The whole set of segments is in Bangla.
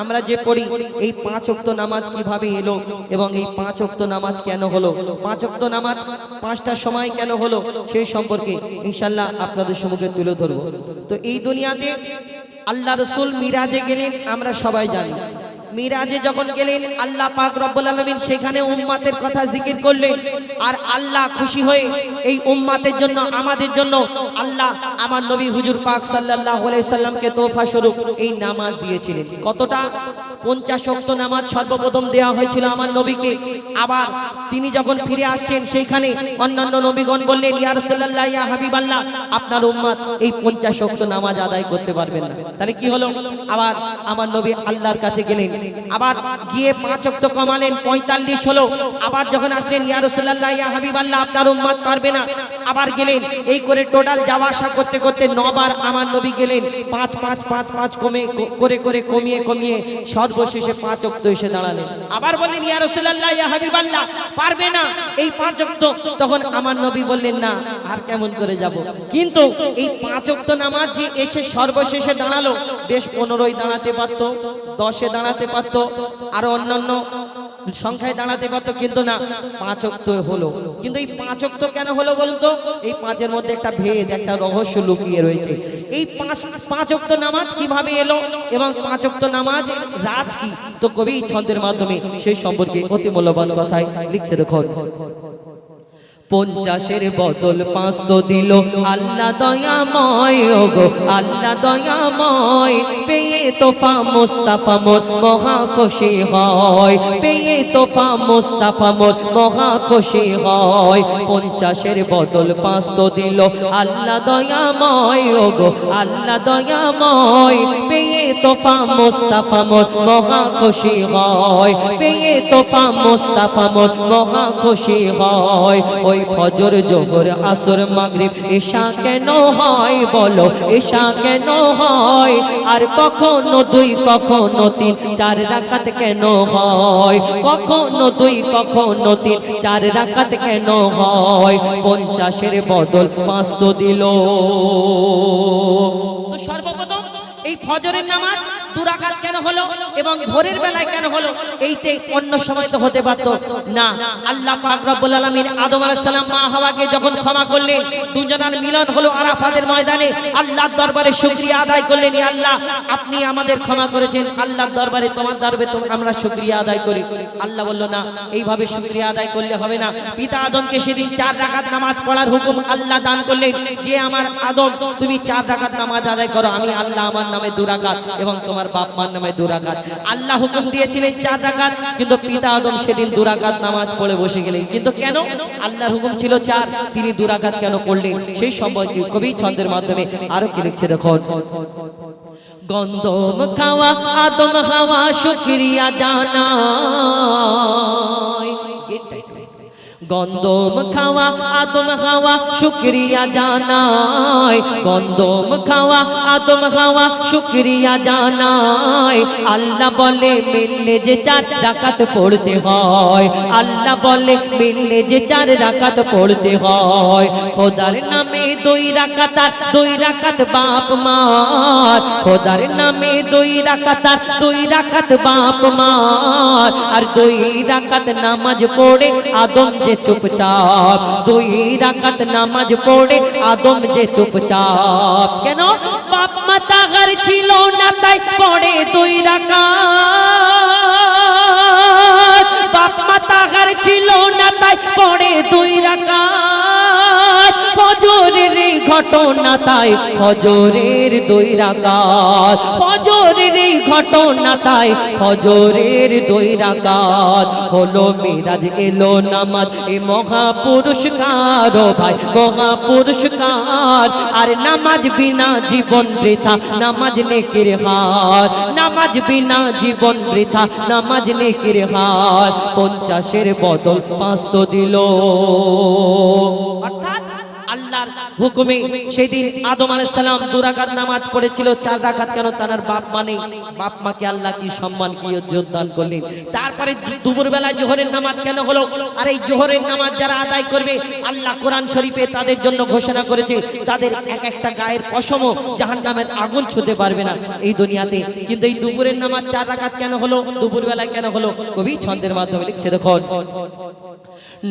আমরা যে পড়ি, এই পাঁচ অক্ত নামাজ কীভাবে এলো এবং এই পাঁচ অক্ত নামাজ কেন হলো? পাঁচ অক্ত নামাজ পাঁচটার সময় কেন হলো? সেই সম্পর্কে ইনশাল্লাহ আপনাদের সম্মুখে তুলে ধরবো। তো এই দুনিয়াতে আল্লাহ রসুল মিরাজে গেলেন, আমরা সবাই জানি। মিরাজে যখন গেলেন, আল্লাহ পাক রব্বুল আলামিন সেখানে উম্মাতের কথা জিকির করলেন। আর আল্লাহ খুশি হয়ে এই উম্মাতের জন্য, আমাদের জন্য আল্লাহ আমার নবী হুজুর পাক আলাইহি সাল্লামকে তোফা স্বরূপ এই নামাজ দিয়েছিলেন। কতটা? পঞ্চাশ ওয়াক্ত নামাজ সর্বপ্রথম দেওয়া হয়েছিল আমার নবীকে। আবার তিনি যখন ফিরে আসছেন সেইখানে অন্যান্য নবীগণ বললেন, ইয়া রাসূলুল্লাহ, ইয়া হাবিবাল্লাহ, আপনার উম্মত এই পঞ্চাশ ওয়াক্ত নামাজ আদায় করতে পারবেন না। তাহলে কি হলো? আবার আমার নবী আল্লাহর কাছে গেলেন। আবার গিয়ে পাঁচ ওয়াক্ত কমালেন, পঁয়তাল্লিশ হলো। আবার যখন আসলেন, ইয়া রাসূলুল্লাহ, ইয়া হাবিবাল্লাহ, আপনার উম্মত পারবে না। আবার গেলেন, এই করে টোটাল যাওয়া আসা করতে করতে নবার আমার নবী গেলেন। পাঁচ পাঁচ পাঁচ পাঁচ কমে করে করে কমিয়ে কমিয়ে সর্বশেষে পাঁচ অক্ত এসে দাঁড়ালেন। আবার বললেন, ইয়া রাসূলুল্লাহ, ইয়া হাবিবাল্লাহ, পারবে না। এই পাঁচ অক্ত তখন আমার নবী বললেন, না, আর কেমন করে যাব? কিন্তু এই পাঁচ অক্ত নামাজ যে এসে সর্বশেষে দাঁড়াল, বেশ পনেরোই দাঁড়াতে পারতো, দশে দাঁড়াতে পারতো, আরও অন্যান্য সংখ্যায় দাঁড়াতে পারতো, কিন্তু না, পাঁচ অক্ত হলো। কিন্তু এই পাঁচ অক্ত কেন হলো বলুন তো এই পাঁচের মধ্যে একটা ভেদ, একটা রহস্য লুকিয়ে রয়েছে। এই পাঁচ পাঁচ অক্ত নামাজ কীভাবে এলো এবং পাঁচ অক্ত নামাজ রাজ কি? তো কবি ছন্দের মাধ্যমে সেই সম্পর্কে অতি মূল্যবান কথায় লিখছে দেখুন। পঞ্চাশের বদল পাঁচ তো দিল। আল্লাহ দয়াময় গো, আল্লাহ দয়াময়। পেয়ে তোফা মুস্তাফা মোর মহা খুশি হয়। পেয়ে তোফা মুস্তাফা মোর মহা খুশি হয়। পঞ্চাশের বদল পাঁচ তো দিল। আল্লাহ দয়াময় ওগো আল্লাহ দয়াময়। পেয়ে তোফা মুস্তাফা মোর মহা খুশি হয়। পেয়ে তোফা মুস্তাফা মোর মহা খুশি হয়। ওই ফজর, জোহর, আসর, মাগরিব কেন হয় বলো? কেন হয়? আর কখনো দুই, কখনো তিন, চার রাকাত কেন হয়? কখনো দুই, কখনো তিন, চার রাকাত কেন হয়? পঞ্চাশের বদল পাঁচ তো দিল। সর্বপ্রথম এই ফজরের নামাজ দুরাকাত কেন হলো এবং ভোরের বেলায় কেন হলো? এইতে অন্য সময় তো হতে পারত। না, আল্লাহ পাক রব্বুল আলামিন আদম আলাইহিস সালাম, মা হাওয়াকে যখন ক্ষমা করলেন, দুজনের মিলন হলো আরাফাতের ময়দানে। আল্লাহর দরবারে শুকরিয়া আদায় করলেন ইয়া আল্লাহ, আপনি আমাদের ক্ষমা করেছেন। আল্লাহর দরবারে তোমার দরবারে তো আমরা শুকরিয়া আদায় করি। আল্লাহ বলল, না, এইভাবে শুকরিয়া আদায় করলে হবে না। পিতা আদমকে সেদিন চার রাকাত নামাজ পড়ার হুকুম আল্লাহ দান করলেন, যে আমার আদম, তুমি চার রাকাত নামাজ আদায় করো, আমি আল্লাহ আমার নামে দু রাকাত এবং তোমার বাপ মার নামে দুরাকাত আল্লাহ হুকুম দিয়েছিলেন চার রাকাত, কিন্তু পিতা আদম সেদিন দুরাকাত নামাজ পড়ে বসে গেলেন। কিন্তু কেন? আল্লাহর হুকুম ছিল চার, তিনি দুরাকাত কেন করলেন? সেই সম্পর্কে কবি ছন্দের মাধ্যমে আরও কি লিখছে দেখুন? গন্ধম খাওয়া, আদম হাওয়া শুক্রিয়া জানা। গন্ধম খাওয়া, আদম খাওয়া, শুক্রিয়া জানাই। গন্ধম খাওয়া, আদম খাওয়া, শুক্রিয়া জানাই। আল্লাহ বলে, মিললে যে চার রাকাত পড়তে হয়। আল্লাহ বলে, মিললে যে চার রাকাত পড়তে হয়। খোদার নামে দুই রাকাত দুই রাকাত বাপ মার। খোদার নামে দুই রাকাত দুই রাকাত বাপ মার। আর দুই রাকাত নামাজ পড়ে আদম যে চুপচাপ, দুই রাকাত নামাজ পড়ে আদম যে চুপচাপ। কেন? বাপ মাতা ঘর ছিল না, তাই পড়ে দুই রাকাত। বাপ মাতা ঘর ছিল না, তাই পড়ে দুই রাকাত। ফজরের ঘটনা তাই, ফজরের দুই রাকাত। ফজরের ঘটনা তাই ফজরের দুই রাকাত হলো মিরাজ, এলো নামাজ, এ মহা পুরস্কার ও ভাই মহা পুরস্কার আর নামাজ বিনা জীবন বৃথা, নামাজ নেকির হার। নামাজ বিনা জীবন বৃথা, নামাজ নেকির হার। পঞ্চাশের বদল পাঁচ তো দিল। অর্থাৎ আল্লাহর হুকুমে সেদিন আদম আলাইহিস সালাম দু রাকাত নামাজ পড়েছিল, চার রাকাত কেন তার বাপ মানে বাপ মাকে আল্লাহ কি সম্মান, কি ইজ্জত দান করলেন? তারপরে দুপুর বেলায় জোহরের নামাজ কেন হলো? আর এই জোহরের নামাজ যারা আদায় করবে, আল্লাহ কোরআন শরীফে তাদের জন্য ঘোষণা করেছে, তাদের এক একটা গায়ের কসমও জাহান্নামের আগুন ছুতে পারবে না। এই দুনিয়াতে কিন্তু এই দুপুরের নামাজ চার রাকাত কেন হলো? দুপুর বেলায় কেন হলো? কবি ছন্দের মাধ্যমে লিখছে দেখো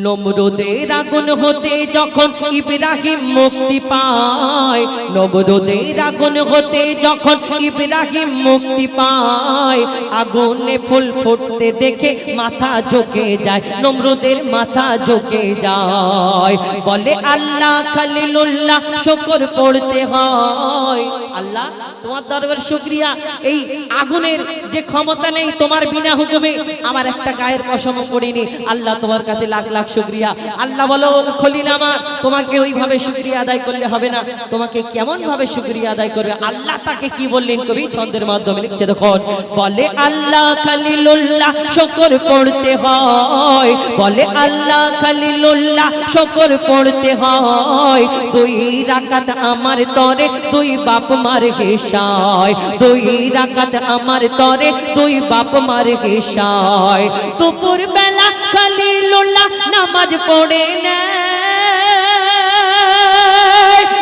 নমরুদের আগুন হতে যখন ইব্রাহিম মুক্তি পায়। নমরুদের আগুন হতে যখন ইব্রাহিম মুক্তি পায়, আগুনে ফুল ফুটতে দেখে মাথা ঝুঁকে যায়, নমরুদের মাথা ঝুঁকে যায়। বলে আল্লাহ খালিলুল্লাহ, শকর পড়তে হয়। আল্লাহ, তোমার দরবার শুক্রিয়া। এই আগুনের যে ক্ষমতা নেই, তোমার বিনা হুকুমে আমার একটা গায়ের কসম পড়িনি। আল্লাহ তোমার কাছে লাখ লাখ শুক্রিয়া। আল্লাহ বলো খলিল আমার, তোমাকে ওইভাবে শুক্রিয়া আদায় করলে হবে না। তোমাকে কেমন ভাবে শুক্রিয়া আদায় করবে? আল্লাহ তাকে কি বললেন কবি? ছন্দের মাধ্যমে লিখছে, দেখুন, বলে আল্লাহ খালিলুল্লাহ, শুকর পড়তে হয়। বলে আল্লাহ খালিলুল্লাহ, শুকর পড়তে হয়। দুই রাকাত আমার তরে, দুই বাপ মার হিসায়। দুই রাকাত আমার তরে তুই বাপ মার হিসায়। দুপুর বেলা খালিলুল্লাহ নামাজ পড়ে নেয়।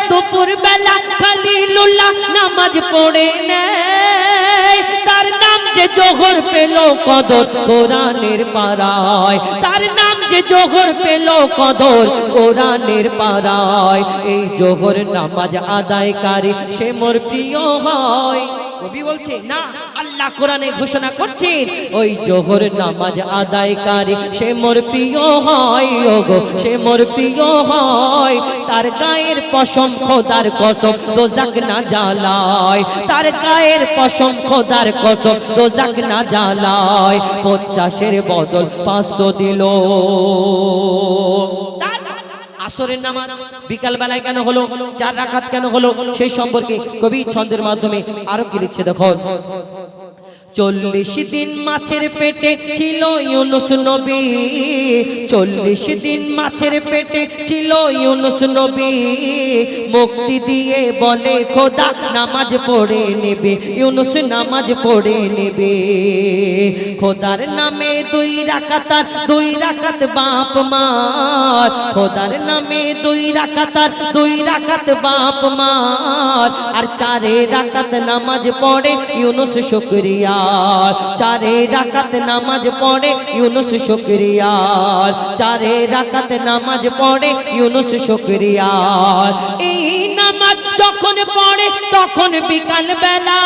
দুপুর বেলা খালিলুল্লাহ নামাজ পড়ে নেয়। তার নাম যে জোহর পেল কদর কোরআনের পাড়ায়। তার নাম জোহর পেল কদর কোরআনের পাড়ায়। এই জোহর নামাজ আদায়কারী সে মোর প্রিয় হয়। কবি বলছে, না আল্লাহ কোরআনে ঘোষণা করছেন, ওই জোহর নামাজ আদায়কারী, সে মোর প্রিয় হয়, ওগো, সে মোর প্রিয় হয়। তার গায়ের পশম খোদার কসম, দোজাক না জ্বালায়। তার গায়ের পশম খোদার কসম, দোজাক না জ্বালায়। পঞ্চাশের বদল পাঁচশো দিল। আসরের নামাজ বিকাল বেলায় কেন হলো, চার রাকাত কেন হলো, সেই সম্পর্কে কবি ছন্দের মাধ্যমে আরও কি লিখছে দেখো চল্লিশ দিন মাছের পেটে ছিল ইউনুস নবী। চল্লিশ দিন মাছের পেটে ছিল ইউনুস নবী। মুক্তি দিয়ে বলে, খোদা, নামাজ পড়ে নেবে। ইউনুস নামাজ পড়ে নেবে। খোদার নামে দুই রাকাতার দুই রাকাত বাপ মার। খোদার নামে দুই রাকাতার দুই রাকাত বাপ মার। আর চারে রাকাত নামাজ পড়ে ইউনুস শুকরিয়ার চারে রাকাত নামাজ পড়ে ইউনুস শুক্রিয়ার। চারে রাকাত নামাজ পড়ে ইউনুস শুক্রিয়ার। এই নামাজ যখন পড়ে তখন বিকাল বেলা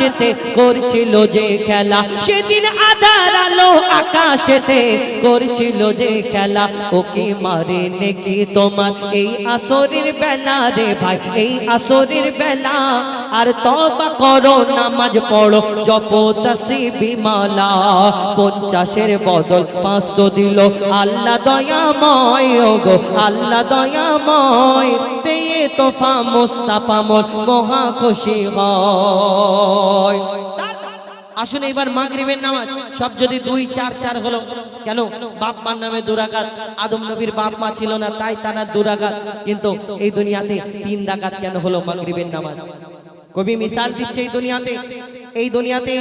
আকাশেতে করছিল যে খেলা, সেদিন আধার আলো আকাশেতে করছিল যে খেলা। ওকে মারে নাকি তোমার? এই আসরের বেলা রে ভাই, এই আসরের বেলা আর তবা করো, নামাজ পড়ো। জপ তসিবি মালা পঞ্চাশের বদল পাঁচশো দিল। আল্লাহ দয়াময় ওগো আল্লাহ দয়াময়। পেয়ে তোফা মোস্তাফা মোর, মহা খুশি হয়। আসুন এবার মাগরিবের নামাজ। সব যদি দুই, চার চার হলো, কেন? বাপ মার নামে দুরাকাত। আদম নবীর বাপ মা ছিল না, তাই তারা দুরাকাত। কিন্তু এই দুনিয়াতে তিন ডাকাত কেন হলো মাগরিবের নামাজ? কবি মিশাল দিচ্ছে এই দুনিয়াতে। এই দুনিয়াতে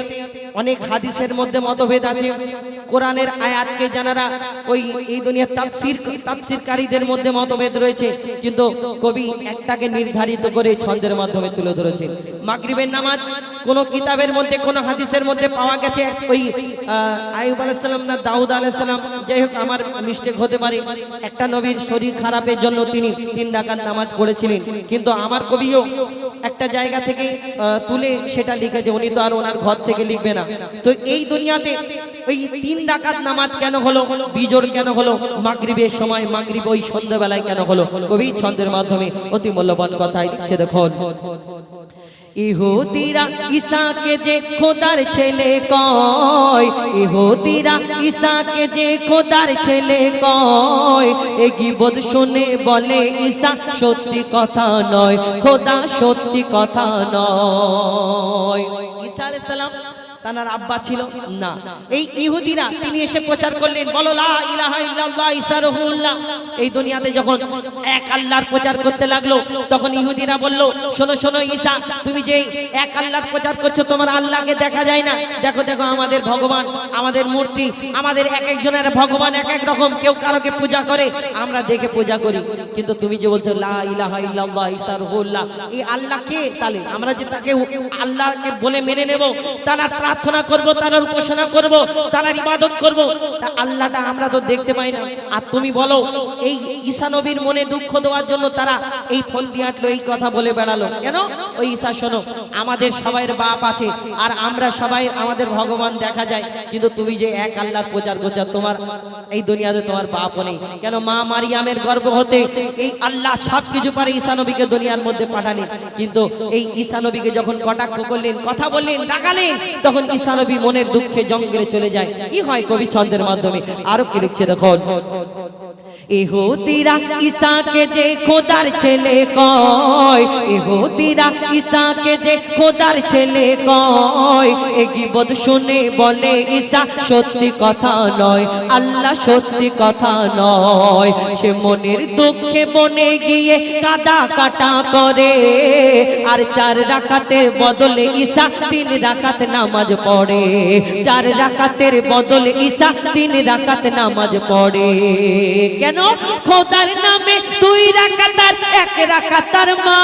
অনেক হাদিসের মধ্যে মতভেদ আছে। কোরআনের আয়াতকে জানারা ওই এই দুনিয়ার তাফসির তাফসিরকারীদের মধ্যে মতভেদ রয়েছে। কিন্তু কবি একটাকে নির্ধারিত করে ছন্দের মাধ্যমে তুলে ধরেছে। মাগরিবের নামাজ কোন কিতাবের মধ্যে কোন হাদিসের মধ্যে পাওয়া গেছে। ওই আহ, আইয়ুব আলাইহিস সালাম না দাউদ আলাইহিস সালাম যাই হোক আমার মিস্টেক হতে পারে। একটা নবীর শরীর খারাপের জন্য তিনি তিন ডাকাত নামাজ পড়েছিলেন। কিন্তু আমার কবিও একটা জায়গা থেকে তুলে সেটা লিখে যে উনি তো আর ওনার ঘর থেকে লিখবে না। তো এই দুনিয়াতে ওই তিন ডাকাত নামাজ কেন হলো? বিজোর কেন হলো? মাগরিবের সময়, মাগরিব ওই সন্ধ্যাবেলায় কেন হলো? কবি ছন্দের মাধ্যমে অতি মূল্যবান কথাই সে দেখুন। ইহুদিরা ঈশাকে যে খোদার ছেলে কয়, ইহুদিরা ঈশাকে যে খোদার ছেলে কয়। এ গিবদ শুনে বলে, ঈশা সত্যি কথা নয়, খোদা সত্যি কথা নয়। ঈশা আলাইহিস সালাম তার আব্বা ছিল? না। এই ইহুদিরা তিনি এসে প্রচার করলেন, বলো, লা ইলাহা ইল্লাল্লাহ ঈসা রুহুল্লাহ এই দুনিয়াতে যখন এক আল্লাহর প্রচার করতে লাগল, তখন ইহুদিরা বলল, শোনো শোনো, ঈসা, তুমি যে এক আল্লাহর প্রচার করছ, তোমার আল্লাহকে দেখা যায় না। দেখো দেখো, আমাদের ভগবান, আমাদের মূর্তি, আমাদের এক একজনের ভগবান এক এক রকম, কেউ কারোকে পূজা করে, আমরা দেখে পূজা করি। কিন্তু তুমি যে বলছো, লা ইলাহা ইল্লাল্লাহ ঈসা রুহুল্লাহ এই আল্লাহ কে? তাহলে আমরা যে তাকে আল্লাহকে বলে মেনে নেব, তারা প্রার্থনা করব তার উপাসনা করব তার ইবাদত করব। তা আল্লাহটা আমরা তো দেখতে পাই না। আর তুমি বলো, এই ঈসা নবীর মনে দুঃখ দেওয়ার জন্য তারা এই ফোন দিয়ে আটলো, এই কথা বলে বেড়ালো। কেন? ওই ঈসা শোনো, আমাদের সবাইয়ের বাপ আছে, আর আমরা সবাই, আমাদের ভগবান দেখা যায়। কিন্তু তুমি যে এক আল্লাহর প্রচার করছ তোমার এই দুনিয়াতে তোমার বাপ নেই। কেন? মা মারিয়ামের গর্ব হতে এই আল্লাহ সব কিছু পারে ঈসা নবীকে দুনিয়ার মধ্যে পাঠালেন। কিন্তু এই ঈসা নবীকে যখন কটাক্ষ করলেন, কথা বললেন ডাকালেন তখন ঈসা নবী মনের দুঃখে জঙ্গলে চলে যায়, কি হয় কবি ছন্দের মাধ্যমে? আরও কি লিখছে দেখো ইহুদিরা ঈসাকে যে খোদার ছেলে কয়, ইহুদিরা ঈসাকে যে খোদার ছেলে কয়। এ গীবত শুনে বলে ঈসা সত্যি কথা নয়, আল্লাহ সত্যি কথা নয়। সে মনের দুঃখে বনে গিয়ে কাদা কাটা করে, আর চার রাকাতের বদলে ঈসা তিন রাকাত নামাজ পড়ে। চার রাকাতের বদলে ঈসা তিন রাকাত নামাজ পড়ে। কেন খোদার নামে দুই রাকাতার, এক রাকাতার মা।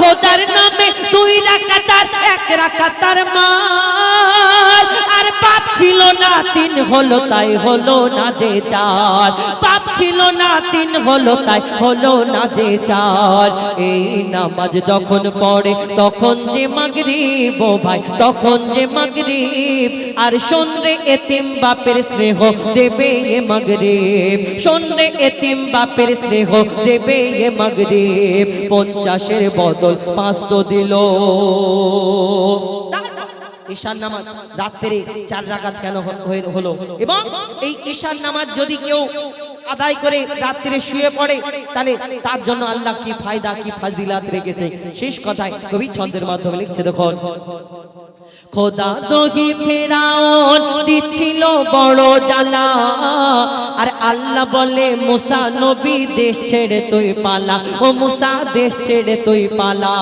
খোদার নামে দুই রাকাতার, এক রাকাতার মা। আর পাপ ছিল না, তিন হলো, তাই হলো না যে চার পাপ ছিল না, তিন হলো তাই হলো না যে চার এই নামাজ যখন পড়ে, তখন যে মাগরিব, ও ভাই, তখন যে মাগরিব। আর শোনরে এতিম বাপের স্নেহ দেবে এ মাগরিব। শোনরে এতিম বাপের স্নেহ দেবে এ মাগরিব। পঞ্চাশের বদল পাঁচশো দিল। ঈশান নামাজ রাত্রে চার রাকাত কেন হলো? এবং এই ঈশান নামাজ যদি কেউ আদায় করে রাত্রে শুয়ে পড়ে, তাহলে তার জন্য আল্লাহ কি ফায়দা, কি ফাজিলাত রেখেছে? শেষ কথায় কবি ছন্দের মাধ্যমে লিখছে, দেখুন। খোদা দহি ফেরাউন দিচ্ছিল বড় জ্বালা আল্লাহ বলে, মুসা নবী দেশ ছেড়ে তুই পালা। ও মুসা দেশ ছেড়ে তুই পালা।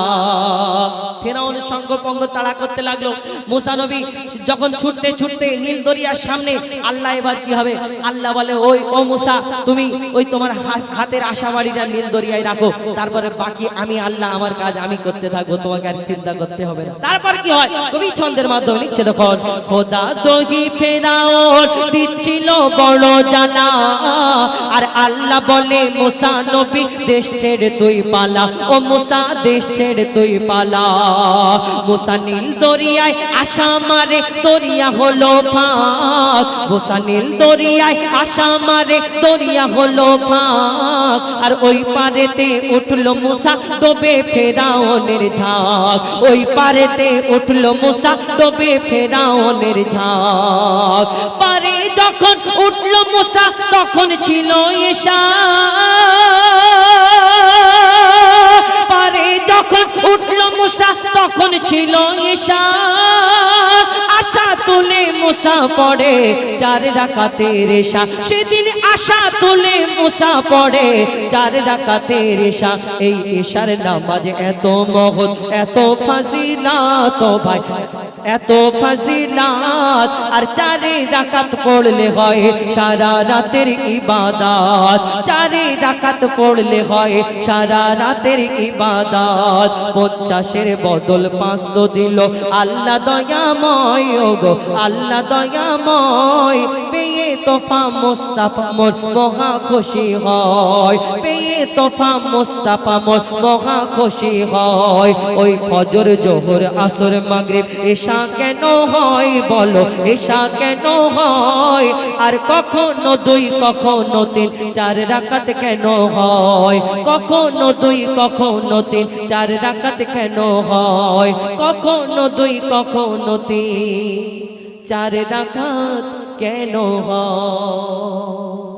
ফেরাউন সঙ্গ পঙ্গ তাড়া করতে লাগল। মুসা নবী যখন ছুটতে ছুটতে নীল দরিয়ার সামনে, আল্লাহ, এবার কি হবে? আল্লাহ বলে, ওই, ও মুসা, তুমি ওই তোমার হাতের আশাবাড়িটা নীল দরিয়ায় রাখো। তারপরে বাকি আমি, আল্লাহ, আমার কাজ আমি করতে থাকব। তোমাকে আর চিন্তা করতে হবে না। তারপর কি হয়? কবি ছন্দের মাধ্যমে লিখছে দেখুন খোদা দহি ফেরাউন দিচ্ছিল বড় জানা। আর আল্লাহ বলে, মুসা নবী, দেশ ছেড়ে তুই পালা। ও মুসা, দেশ ছেড়ে তুই পালা। মুসা নীল দরিয়ায় আশা মারে, দরিয়া হলো ফাঁক। মুসা নীল দরিয়ায় আশা মারে, দরিয়া হলো ফাঁক। আর ওই পারেতে উঠল মুসা, তবে ফেরাউনের ঝাঁক। ওই পারেতে উঠল মুসা, তবে ফেরাউনের ঝাঁক। পারে যখন উঠল মুসা, তখন ছিল পারে যখন উঠল মুসা, তখন ছিল ঈশা। আশা তুলে মুসা পড়ে চার ডাকাতের এশা সেদিন আশা তুলে মুসা পড়ে চার ডাকাতের এশা এই ঈশার নামাজ এত মহৎ, এত ফাজিলাত ও ভাই। এত ফাজিলাত, আর চারি ডাকাত পড়লে হয় সারা রাতের ইবাদাত। চারি ডাকাত পড়লে হয় সারা রাতের ইবাদাত। পঞ্চাশের বদল পাঁচ তো দিল, আল্লাহ দয়াময় গো আল্লাহ দয়াময়। পেয়ে তোফা মোস্তাফা মোর মহা খুশি হয়। পেয়ে তোফা মোস্তাফা মোর মহা খুশি হয়। ওই ফজর, জোহর, আসর, মাগরিব, এশা কেন হয় বলো? এশা কেন হয়? আর কখনো দুই, কখনো তিন, চার রাকাত কেন হয়? কখনো দুই, কখনো তিন, চার রাকাত কেন হয়? কখনো দুই, কখনো তিন, চার রাকাত কেন হয়?